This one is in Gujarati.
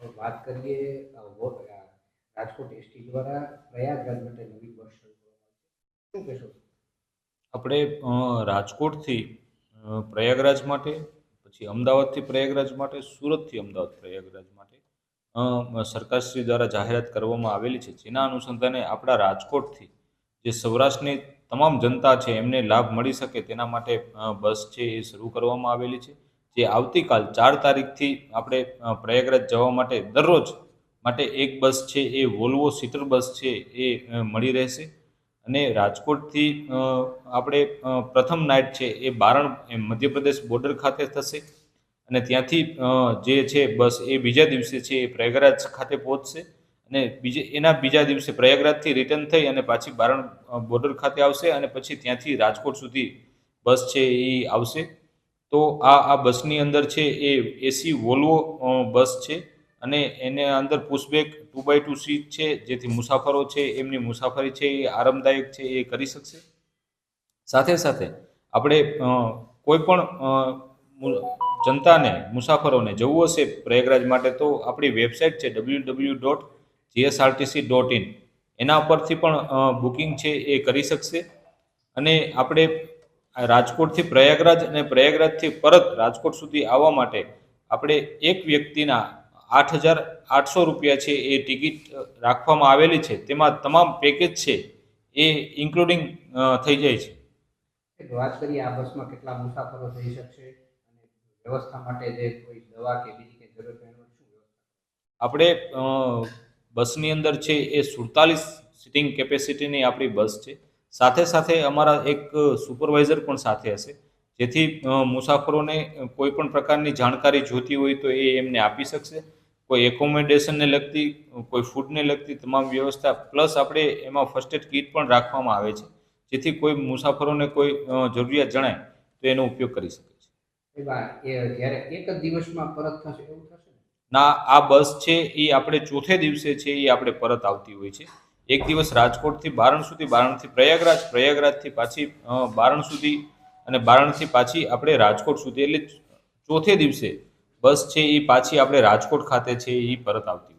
વાત કરીએ રાજકોટ એસટી દ્વારા પ્રયાગરાજ માટે નવી બસ શરૂ કરવામાં આવી શું કહેશો? આપણે રાજકોટથી પ્રયાગરાજ માટે, પછી અમદાવાદથી પ્રયાગરાજ માટે, સુરતથી અમદાવાદ પ્રયાગરાજ માટે સરકારશ્રી દ્વારા જાહેરાત કરવામાં આવેલી છે. જેના અનુસંધાને આપણા રાજકોટથી જે સૌરાષ્ટ્રની તમામ જનતા છે, એમને લાભ મળી શકે તેના માટે બસ છે એ શરૂ કરવામાં આવેલી છે. જે આવતીકાલ ચાર તારીખથી આપણે પ્રયાગરાજ જવા માટે દરરોજ માટે એક બસ છે, એ વોલ્વો સીટર બસ છે, એ મળી રહેશે. અને રાજકોટથી આપણે પ્રથમ નાઇટ છે, એ બારણ મધ્યપ્રદેશ બોર્ડર ખાતે થશે. અને ત્યાંથી જે છે બસ, એ બીજા દિવસે છે, એ પ્રયાગરાજ ખાતે પહોંચશે. અને બીજે, એના બીજા દિવસે પ્રયાગરાજથી રિટર્ન થઈ અને પાછી બારણ બોર્ડર ખાતે આવશે અને પછી ત્યાંથી રાજકોટ સુધી બસ છે, એ આવશે. તો આ આ બસની અંદર છે એ એસી વોલ્વો બસ છે અને એને અંદર pushback two by two seat છે, જેથી મુસાફરો છે, એમની મુસાફરી છે એ આરામદાયક છે, એ કરી શકશે. સાથે સાથે આપણે કોઈ પણ જનતાને, મુસાફરોને જવું હશે પ્રયાગરાજ માટે તો આપણી વેબસાઇટ છે W W dot GSRTC dot in એના પરથી પણ બુકિંગ છે એ કરી શકશે. અને આપણે રાજકોટથી પ્રયાગરાજ અને પ્રયાગરાજથી પરત રાજકોટ સુધી આવવા માટે આપણે એક વ્યક્તિના આઠ હજાર આઠસો રૂપિયા છે એ ટિકિટ રાખવામાં આવેલી છે. તેમાં તમામ પેકેજ છે એ ઇન્ક્લુડિંગ થઈ જાય છે. વાત કરીએ આ બસમાં કેટલા મુસાફરો થઈ શકશે અને વ્યવસ્થા માટે જે કોઈ દવા કે બીજી કંઈ જરૂર આપણે બસની અંદર છે એ સુડતાલીસ સિટિંગ કેપેસિટીની આપણી બસ છે. સાથે સાથે અમારા એક સુપરવાઇઝર પણ સાથે હશે જેથી મુસાફરોને કોઈ પણ પ્રકારની જાણકારી જોતી હોય તો એ એમને આપી શકશે. કોઈ એકોમોડેશનને લગતી કોઈ ફૂડને લગતી તમામ વ્યવસ્થા પ્લસ આપણે એમાં ફર્સ્ટ એડ કીટ પણ રાખવામાં આવે છે જેથી કોઈ મુસાફરોને કોઈ જરૂરિયાત જણાય તો એનો ઉપયોગ કરી શકે છે. એક જ દિવસમાં પરત થશે એવું થશે ના આ બસ છે એ આપણે ચોથે દિવસે છે એ આપણે પરત આવતી હોય છે. એક દિવસ રાજકોટથી બારણ સુધી, બારણથી પ્રયાગરાજ, પ્રયાગરાજથી પાછી બારણ સુધી અને બારણથી પાછી આપણે રાજકોટ સુધી. એટલે ચોથે દિવસે બસ છે એ પાછી આપણે રાજકોટ ખાતે છે એ પરત આવતી